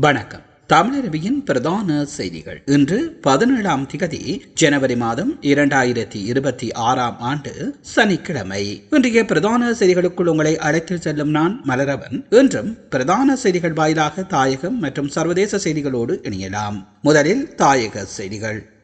வணக்கம். தமிழருவியின் பிரதான செய்திகள். இன்று பதினேழாம் திகதி ஜனவரி மாதம் இரண்டாயிரத்தி இருபத்தி ஆறாம் ஆண்டு சனிக்கிழமை. இன்றைய பிரதான செய்திகளுக்குள் உங்களை அழைத்து செல்லும் நான் மலரவன். இன்றும் பிரதான செய்திகள் வாயிலாக தாயகம் மற்றும் சர்வதேச செய்திகளோடு இணையலாம். முதலில் தாயக செய்திகள்.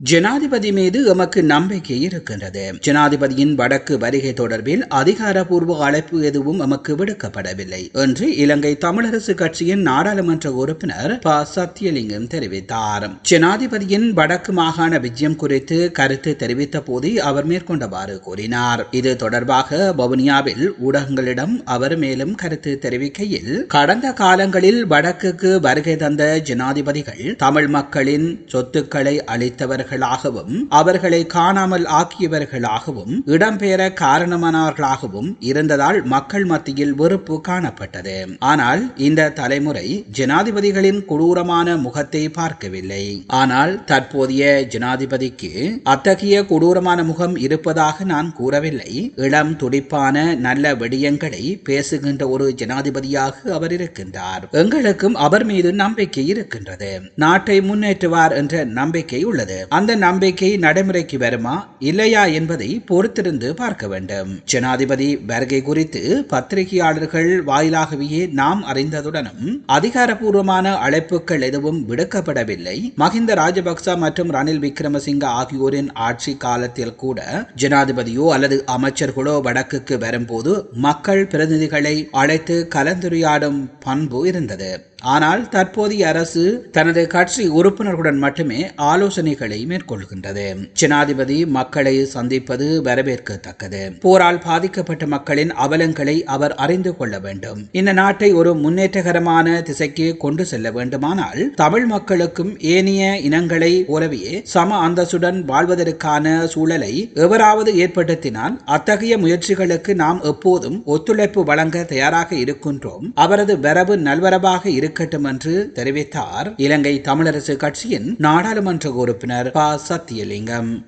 ஜனாதிபதி மீது எமக்கு நம்பிக்கை இருக்கின்றது. ஜனாதிபதியின் வடக்கு வருகை தொடர்பில் அதிகாரப்பூர்வ அழைப்பு எதுவும் எமக்கு விடுக்கப்படவில்லை என்று இலங்கை தமிழரசு கட்சியின் நாடாளுமன்ற உறுப்பினர் ப. சத்தியலிங்கம் தெரிவித்தார். ஜனாதிபதியின் வடக்கு மாகாண விஜயம் குறித்து கருத்து தெரிவித்த போது அவர் மேற்கொண்டவாறு கூறினார். இது தொடர்பாக வவுனியாவில் ஊடகங்களிடம் அவர் மேலும் கருத்து தெரிவிக்கையில் கடந்த காலங்களில் வடக்குக்கு வருகை தந்த ஜனாதிபதிகள் தமிழ் மக்களின் சொத்துக்களை அளித்தவர்கள் செய்தவர்களாகவும் அவர்களை காணாமல் ஆக்கியவர்களாகவும் இடம்பெயர காரணமானவர்களாகவும் இருந்ததால் மக்கள் மத்தியில் வெறுப்பு காணப்பட்டது. ஆனால் இந்த தலைமுறை ஜனாதிபதிகளின் கொடூரமான முகத்தை பார்க்கவில்லை. ஆனால் தற்போதைய ஜனாதிபதிக்கு அத்தகைய கொடூரமான முகம் இருப்பதாக நான் கூறவில்லை. இளம் துடிப்பான நல்ல விடயங்களை பேசுகின்ற ஒரு ஜனாதிபதியாக அவர் இருக்கின்றார். எங்களுக்கும் அவர் மீது நம்பிக்கை இருக்கின்றது. நாட்டை முன்னேற்றுவார் என்ற நம்பிக்கை உள்ளது. அந்த நம்பிக்கை நடைமுறைக்கு வருமா இல்லையா என்பதை பொறுத்திருந்து பார்க்க வேண்டும். ஜனாதிபதி வருகை குறித்து பத்திரிகையாளர்கள் வாயிலாகவே நாம் அறிந்ததுடனும் அதிகாரப்பூர்வமான அழைப்புகள் எதுவும் விடுக்கப்படவில்லை. மஹிந்த ராஜபக்ச மற்றும் ரணில் விக்ரமசிங்க ஆகியோரின் ஆட்சி காலத்தில் கூட ஜனாதிபதியோ அல்லது அமைச்சர்களோ வடக்குக்கு வரும்போது மக்கள் பிரதிநிதிகளை அழைத்து கலந்துரையாடும் பண்பு இருந்தது. ஆனால் தற்போதைய அரசு தனது கட்சி உறுப்பினர்களுடன் மட்டுமே ஆலோசனைகளை மேற்கொள்கின்றது. ஜனாதிபதி மக்களை சந்திப்பது வரவேற்கத்தக்கது. போரால் பாதிக்கப்பட்ட மக்களின் அவலங்களை அவர் அறிந்து கொள்ள வேண்டும். இந்த நாட்டை ஒரு முன்னேற்றகரமான திசைக்கு கொண்டு செல்ல வேண்டுமானால் தமிழ் மக்களுக்கும் ஏனைய இனங்களை போலவே சம அந்தஸ்துடன் வாழ்வதற்கான சூழலை எவராவது ஏற்படுத்தினால் அத்தகைய முயற்சிகளுக்கு நாம் எப்போதும் ஒத்துழைப்பு வழங்க தயாராக இருக்கின்றோம். அவரது வரவு நல்வரவாக இரு இருக்கட்டும் என்று தெரிவித்தார். இலங்கை தமிழரசு கட்சியின் நாடாளுமன்ற உறுப்பினர் ப. சத்தியலிங்கம்.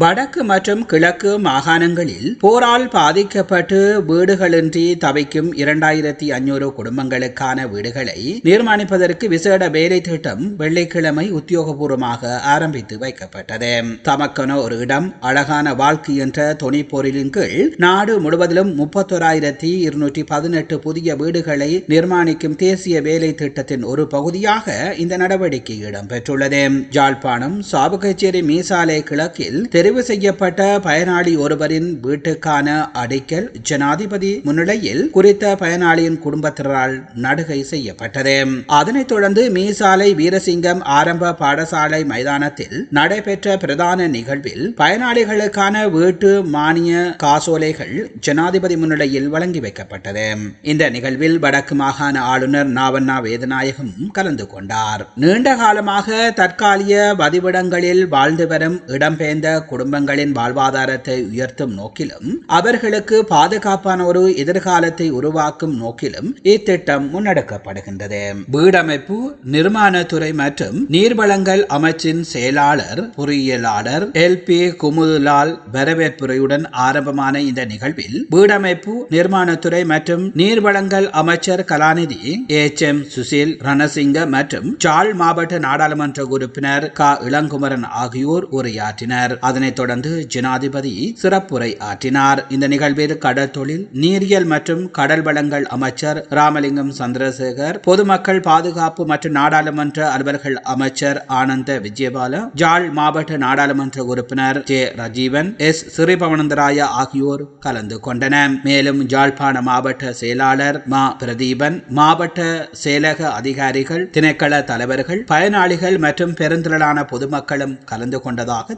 வடக்கு மற்றும் கிழக்கு மாகாணங்களில் போரால் பாதிக்கப்பட்டு வீடுகளின்றி தவிக்கும் இரண்டாயிரத்தி அஞ்சூறு குடும்பங்களுக்கான வீடுகளை நிர்மாணிப்பதற்கு விசேட வேலை திட்டம் வெள்ளிக்கிழமை உத்தியோகபூர்வமாக ஆரம்பித்து வைக்கப்பட்டது. தமக்கென ஒரு இடம் அழகான வாழ்க்கை என்ற துணைப்பொருளின் கீழ் நாடு முழுவதிலும் முப்பத்தோராயிரத்தி இருநூற்றி பதினெட்டு புதிய வீடுகளை நிர்மாணிக்கும் தேசிய வேலை திட்டத்தின் ஒரு பகுதியாக இந்த நடவடிக்கை இடம்பெற்றுள்ளது. ஜாழ்ப்பாணம் சாபுகச்சேரி மீசாலை கிழக்கில் தெரு தெரிவு செய்யப்பட்ட பயனாளி ஒருவரின் வீட்டுக்கான அடிக்கல் ஜனாதிபதி முன்னிலையில் குறித்த பயனாளியின் குடும்பத்தினரால் நடுகை செய்யப்பட்டது. அதனைத் தொடர்ந்து மீசாலை வீரசிங்கம் ஆரம்ப பாடசாலை மைதானத்தில் நடைபெற்ற பிரதான நிகழ்வில் பயனாளிகளுக்கான வீட்டு மானிய காசோலைகள் ஜனாதிபதி முன்னிலையில் வழங்கி வைக்கப்பட்டது. இந்த நிகழ்வில் வடக்கு மாகாண ஆளுநர் நாவண்ணா வேதநாயகம் கலந்து கொண்டார். நீண்ட காலமாக தற்காலிக வதிவிடங்களில் வாழ்ந்து வரும் இடம்பெயர்ந்த குடும்பங்களின் வாழ்வாதாரத்தை உயர்த்தும் நோக்கிலும் அவர்களுக்கு பாதுகாப்பான ஒரு எதிர்காலத்தை உருவாக்கும் நோக்கிலும் இத்திட்டம் முன்னெடுக்கப்படுகின்றது. வீடமைப்பு நிர்மாணத்துறை மற்றும் நீர்வளங்கள் அமைச்சின் செயலாளர் பொறியியலாளர் எல். பி. குமுதுலால் வரவேற்புரையுடன் ஆரம்பமான இந்த நிகழ்வில் வீடமைப்பு நிர்மாணத்துறை மற்றும் நீர்வளங்கள் அமைச்சர் கலாநிதி எச். எம். சுசில் ரணசிங்க மற்றும் சாழ் மாவட்ட நாடாளுமன்ற உறுப்பினர் க. இளங்குமரன் ஆகியோர் உரையாற்றினர். அதனை அதனைத் தொடர்ந்து ஜனாதிபதி சிறப்புரை ஆற்றினார். இந்த நிகழ்வில் கடல் தொழில் நீரியல் மற்றும் கடல் வளங்கள் அமைச்சர் ராமலிங்கம் சந்திரசேகர் பொதுமக்கள் பாதுகாப்பு மற்றும் நாடாளுமன்ற அலுவல்கள் அமைச்சர் ஆனந்த விஜயபால ஜாழ் மாவட்ட நாடாளுமன்ற உறுப்பினர் ஜே ரஜீவன் எஸ் சிறிபவனந்தராய ஆகியோர் கலந்து கொண்டனர். மேலும் ஜாழ்ப்பாண மாவட்ட செயலாளர் மா பிரதீபன் மாவட்ட செயலக அதிகாரிகள் திணைக்கள தலைவர்கள் பயனாளிகள் மற்றும் பெருந்திரளான பொதுமக்களும் கலந்து கொண்டதாக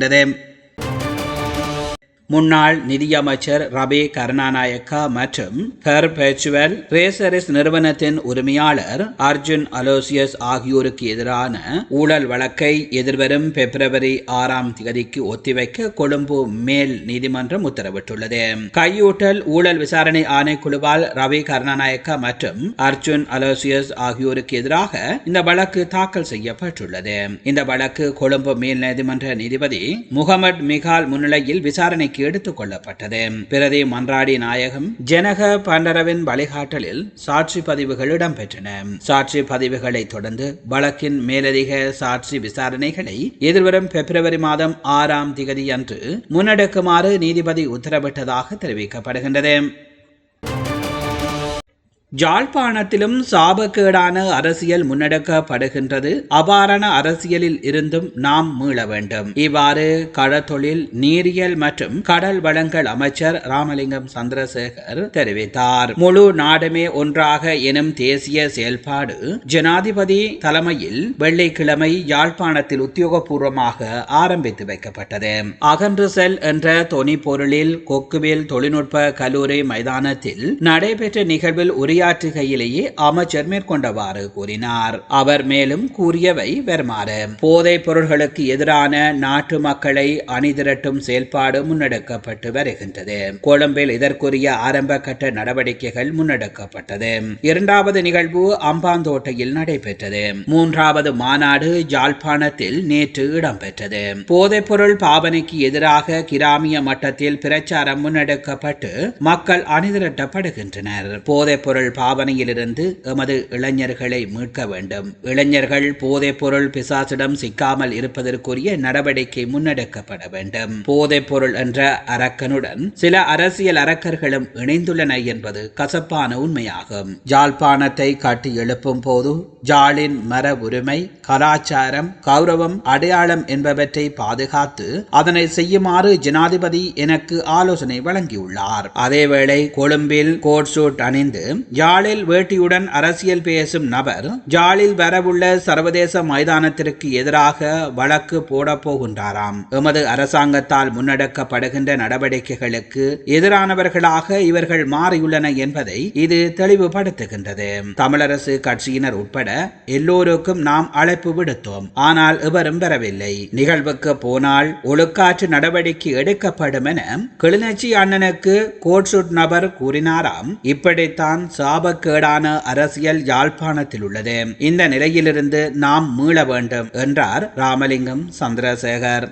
தெரிவிக்கப்படுகின்றது முன்னாள் நிதியமைச்சர் ரபி கருணாநாயக்கா மற்றும் பெர்பெச்சுவல் ரேசரிஸ் நிறுவனத்தின் உரிமையாளர் அர்ஜுன் அலோசியஸ் ஆகியோருக்கு எதிரான ஊழல் வழக்கை எதிர்வரும் பிப்ரவரி ஆறாம் தேதிக்கு ஒத்திவைக்க கொழும்பு மேல் நீதிமன்றம் உத்தரவிட்டுள்ளது. கையூட்டல் ஊழல் விசாரணை ஆணைக்குழுவால் ரவி கருணாநாயக்கா மற்றும் அர்ஜுன் அலோசியஸ் ஆகியோருக்கு எதிராக இந்த வழக்கு தாக்கல் செய்யப்பட்டுள்ளது. இந்த வழக்கு கொழும்பு மேல் நீதிமன்ற நீதிபதி முகமது மிகால் முன்னிலையில் விசாரணைக்கு நடவடிக்கை எடுத்துக் கொள்ளப்பட்டது. பிரதி மன்றாடி நாயகம் ஜனக பண்டரவின் வழிகாட்டலில் சாட்சி பதிவுகள் இடம்பெற்றன. சாட்சி பதிவுகளை தொடர்ந்து வழக்கின் மேலதிக சாட்சி விசாரணைகளை எதிர்வரும் பிப்ரவரி மாதம் ஆறாம் திகதி அன்று முன்னெடுக்குமாறு நீதிபதி உத்தரவிட்டதாக தெரிவிக்கப்படுகின்றது. ஜாழ்ப்பாணத்திலும் சாபக்கேடான அரசியல் முன்னெடுக்கப்படுகின்றது. அபாரண அரசியலில் இருந்தும் நாம் மீள வேண்டும். இவ்வாறு கடற்தொழில் நீரியல் மற்றும் கடல் வளங்கள் அமைச்சர் ராமலிங்கம் சந்திரசேகர் தெரிவித்தார். முழு நாடுமே ஒன்றாக எனும் தேசிய செயல்பாடு ஜனாதிபதி தலைமையில் வெள்ளிக்கிழமை யாழ்ப்பாணத்தில் உத்தியோகபூர்வமாக ஆரம்பித்து வைக்கப்பட்டது. அகன்று செல் என்ற தொனி பொருளில் கொக்குவில் தொழில்நுட்ப கல்லூரி மைதானத்தில் நடைபெற்ற நிகழ்வில் உரிய உரையாற்றுகையிலேயே அமைச்சர் மேற்கொண்டவாறு கூறினார். அவர் மேலும் கூறியவை வருமாறு. போதைப் பொருள்களுக்கு எதிரான நாட்டு மக்களை அணிதிரட்டும் செயல்பாடு முன்னெடுக்கப்பட்டு வருகின்றது. கொழும்பில் இதற்குரிய ஆரம்ப கட்ட நடவடிக்கைகள் முன்னெடுக்கப்பட்டது. இரண்டாவது நிகழ்வு அம்பாந்தோட்டையில் நடைபெற்றது. மூன்றாவது மாநாடு ஜாழ்ப்பாணத்தில் நேற்று இடம்பெற்றது. போதைப் பொருள் பாவனைக்கு எதிராக கிராமிய மட்டத்தில் பிரச்சாரம் முன்னெடுக்கப்பட்டு மக்கள் அணிதிரட்டப்படுகின்றனர். போதைப் பொருள் பாவனையிலிருந்து எமது இளைஞர்களை மீட்க வேண்டும். இளைஞர்கள் போதைப் பொருள் பிசாசிடம் சிக்காமல் இருப்பதற்குரிய நடவடிக்கை முன்னெடுக்கப்பட வேண்டும். போதைப் பொருள் என்ற அரக்கனுடன் சில அரசியல் அரக்கர்களும் இணைந்துள்ளன என்பது கசப்பான உண்மையாகும். ஜாழ்ப்பாணத்தை கட்டி எழுப்பும் போது ஜாலின் மர உரிமை கலாச்சாரம் கௌரவம் அடையாளம் என்பவற்றை பாதுகாத்து அதனை செய்யுமாறு ஜனாதிபதி எனக்கு ஆலோசனை வழங்கியுள்ளார். அதேவேளை கொழும்பில் கோட் சூட் அணிந்து ஜாலில் வேட்டியுடன் அரசியல் பேசும் நபர் ஜாலில் வரவுள்ள சர்வதேச மைதானத்திற்கு எதிராக வழக்கு போடப்போகின்றாராம் எமது அரசாங்கத்தால் முன்னெடுக்கப்படுகின்ற நடவடிக்கைகளுக்கு எதிரானவர்களாக இவர்கள் மாறியுள்ளன என்பதை இது தெளிவுபடுத்துகின்றது. தமிழரசு கட்சியினர் உட்பட எல்லோருக்கும் நாம் அழைப்பு விடுத்தோம். ஆனால் எவரும் வரவில்லை. நிகழ்வுக்கு போனால் ஒழுக்காற்று நடவடிக்கை எடுக்கப்படும் என கிளிநொச்சி அண்ணனுக்கு கோட்சுட் நபர் கூறினாராம். இப்படித்தான் சாபக்கேடான அரசியல் யாழ்ப்பாணத்தில் உள்ளது இந்த நிலையிலிருந்து நாம் மீள வேண்டும் என்றார் ராமலிங்கம் சந்திரசேகர்.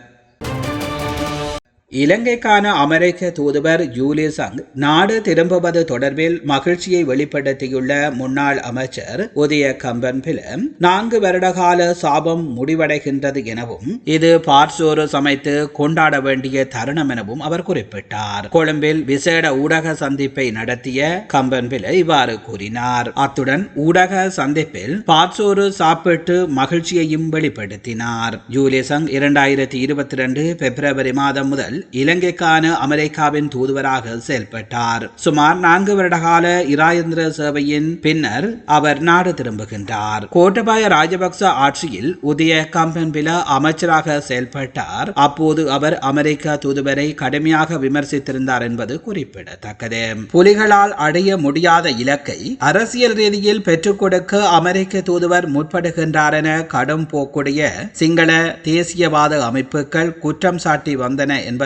இலங்கைக்கான அமெரிக்க தூதுவர் ஜூலியசங் நாடு திரும்புவது தொடர்பில் மகிழ்ச்சியை வெளிப்படுத்தியுள்ள முன்னாள் அமைச்சர் உதய கம்பன் பிலம் நான்கு வருடகால சாபம் முடிவடைகின்றது எனவும் இது பார்சோறு சமைத்து கொண்டாட வேண்டிய தருணம் எனவும் அவர் குறிப்பிட்டார். கொழும்பில் விசேட ஊடக சந்திப்பை நடத்திய கம்பன் பில இவ்வாறு கூறினார். அத்துடன் ஊடக சந்திப்பில் பார்சோறு சாப்பிட்டு மகிழ்ச்சியையும் வெளிப்படுத்தினார். ஜூலியசங் இரண்டாயிரத்தி இருபத்தி ரெண்டு பிப்ரவரி மாதம் முதல் இலங்கைக்கான அமெரிக்காவின் தூதுவராக செயல்பட்டார். சுமார் நான்கு வருடகால இராயந்திர சேவையின் பின்னர் அவர் நாடு திரும்புகின்றார். கோட்டபாய ராஜபக்ச ஆட்சியில் உதய கம்பன்பில அமைச்சராக செயல்பட்டார். அப்போது அவர் அமெரிக்க தூதுவரை கடுமையாக விமர்சித்திருந்தார் என்பது குறிப்பிடத்தக்கது. புலிகளால் அடைய முடியாத இலக்கை அரசியல் ரீதியில் பெற்றுக் கொடுக்க அமெரிக்க தூதுவர் முற்படுகின்றார் என கடும் போக்குடைய சிங்கள தேசியவாத அமைப்புகள் குற்றம் சாட்டி வந்தன என்பது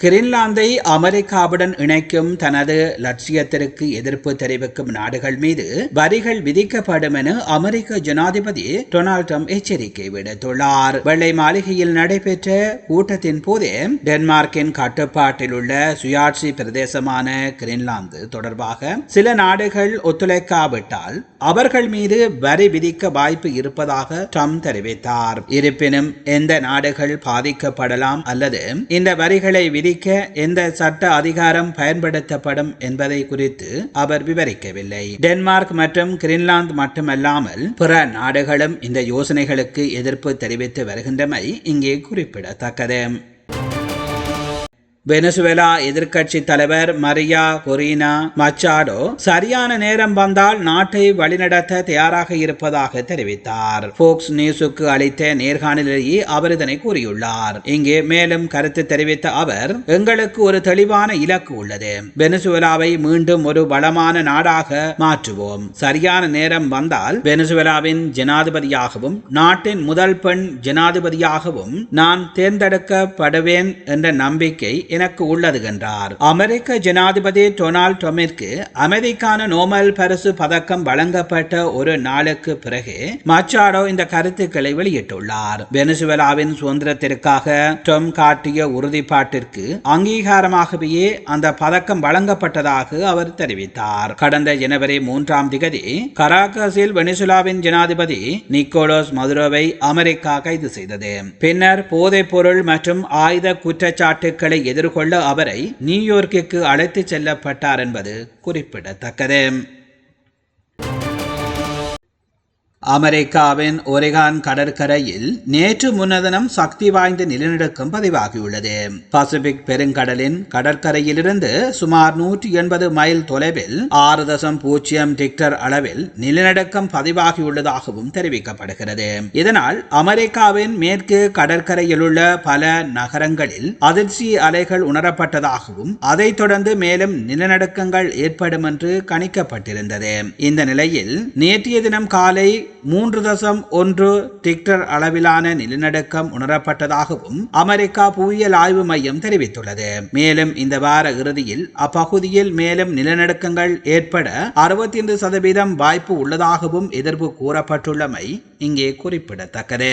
கிரீன்லாந்தை அமெரிக்காவுடன் இணைக்கும் தனது லட்சியத்திற்கு எதிர்ப்பு தெரிவிக்கும் நாடுகள் மீது வரிகள் விதிக்கப்படும் என அமெரிக்க ஜனாதிபதி டொனால்ட் ட்ரம்ப் எச்சரிக்கை விடுத்துள்ளார். வெள்ளை மாளிகையில் நடைபெற்ற கூட்டத்தின் போதே டென்மார்க்கின் கட்டுப்பாட்டில் உள்ள சுயாட்சி பிரதேசமான கிரீன்லாந்து தொடர்பாக சில நாடுகள் ஒத்துழைக்காவிட்டால் அவர்கள் மீது வரி விதிக்க வாய்ப்பு இருப்பதாக ட்ரம்ப் தெரிவித்தார். இருப்பினும் எந்த நாடுகள் பாதிக்கப்படலாம் அல்லது இந்த வரிகளை விதிக்க எந்த சட்ட அதிகாரம் பயன்படுத்தப்படும் என்பதை குறித்து அவர் விவரிக்கவில்லை. டென்மார்க் மற்றும் கிரீன்லாந்து மட்டுமல்லாமல் பிற நாடுகளும் இந்த யோசனைகளுக்கு எதிர்ப்பு தெரிவித்து வருகின்றமை இங்கே குறிப்பிடத்தக்கது. வெனசுவேலா எதிர்க்கட்சி தலைவர் மரியா கொரீனா மச்சாடோ சரியான நேரம் வந்தால் நாட்டை வழிநடத்த தயாராக இருப்பதாக தெரிவித்தார். போக்ஸ் நியூஸுக்கு அளித்த நேர்காணலிலேயே அவர் இதனை கூறியுள்ளார். இங்கே மேலும் கருத்து தெரிவித்த அவர் எங்களுக்கு ஒரு தெளிவான இலக்கு உள்ளது. வெனசுவேலாவை மீண்டும் ஒரு வளமான நாடாக மாற்றுவோம். சரியான நேரம் வந்தால் வெனசுவேலாவின் ஜனாதிபதியாகவும் நாட்டின் முதல் பெண் ஜனாதிபதியாகவும் நான் தேர்ந்தெடுக்கப்படுவேன் என்ற நம்பிக்கை எனக்கு உள்ளது என்றார். அமெரிக்க ஜனாதிபதி டொனால்ட் ட்ரம்பிற்கு அமைதிக்கான நோபல் பரிசு பதக்கம் வழங்கப்பட்ட ஒரு நாளுக்கு பிறகு மச்சாடோ இந்த கருத்துக்களை வெளியிட்டுள்ளார். வெனிசுவேலாவின் சுதந்திரத்திற்காக டொம் காட்டிய உறுதிப்பாட்டிற்கு அங்கீகாரமாகவே அந்த பதக்கம் வழங்கப்பட்டதாக அவர் தெரிவித்தார். கடந்த ஜனவரி மூன்றாம் திகதி கராகஸில் வெனிசுலாவின் ஜனாதிபதி நிக்கோலோஸ் மதுரோவை அமெரிக்கா கைது செய்தது. பின்னர் போதைப் பொருள் மற்றும் ஆயுத குற்றச்சாட்டுக்களை எதிர்கொள்ள அவரை நியூயார்க்கிற்கு அழைத்துச் செல்லப்பட்டார் என்பது குறிப்பிடத்தக்கது. அமெரிக்காவின் ஒரிகான் கடற்கரையில் நேற்று முன்னதனம் சக்தி வாய்ந்த நிலநடுக்கம் பதிவாகியுள்ளது. பசிபிக் பெருங்கடலின் கடற்கரையிலிருந்து சுமார் நூற்றி எண்பது மைல் தொலைவில் ஆறு தசம் பூஜ்ஜியம் டிக்டர் அளவில் நிலநடுக்கம் பதிவாகியுள்ளதாகவும் தெரிவிக்கப்படுகிறது. இதனால் அமெரிக்காவின் மேற்கு கடற்கரையிலுள்ள பல நகரங்களில் அதிர்ச்சி அலைகள் உணரப்பட்டதாகவும் அதைத் தொடர்ந்து மேலும் நிலநடுக்கங்கள் ஏற்படும் என்று கணிக்கப்பட்டிருந்தது. இந்த நிலையில் நேற்றைய தினம் காலை மூன்று தசம் ஒன்று டிக்டர் அளவிலான நிலநடுக்கம் உணரப்பட்டதாகவும் அமெரிக்கா புவியியல் ஆய்வு மையம் தெரிவித்துள்ளது. மேலும் இந்த வார இறுதியில் அப்பகுதியில் மேலும் நிலநடுக்கங்கள் ஏற்பட அறுபத்தி ஐந்து சதவீதம் வாய்ப்பு உள்ளதாகவும் எதிர்ப்பு கூறப்பட்டுள்ளமை இங்கே குறிப்பிடத்தக்கது.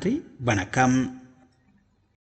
நன்றி வணக்கம்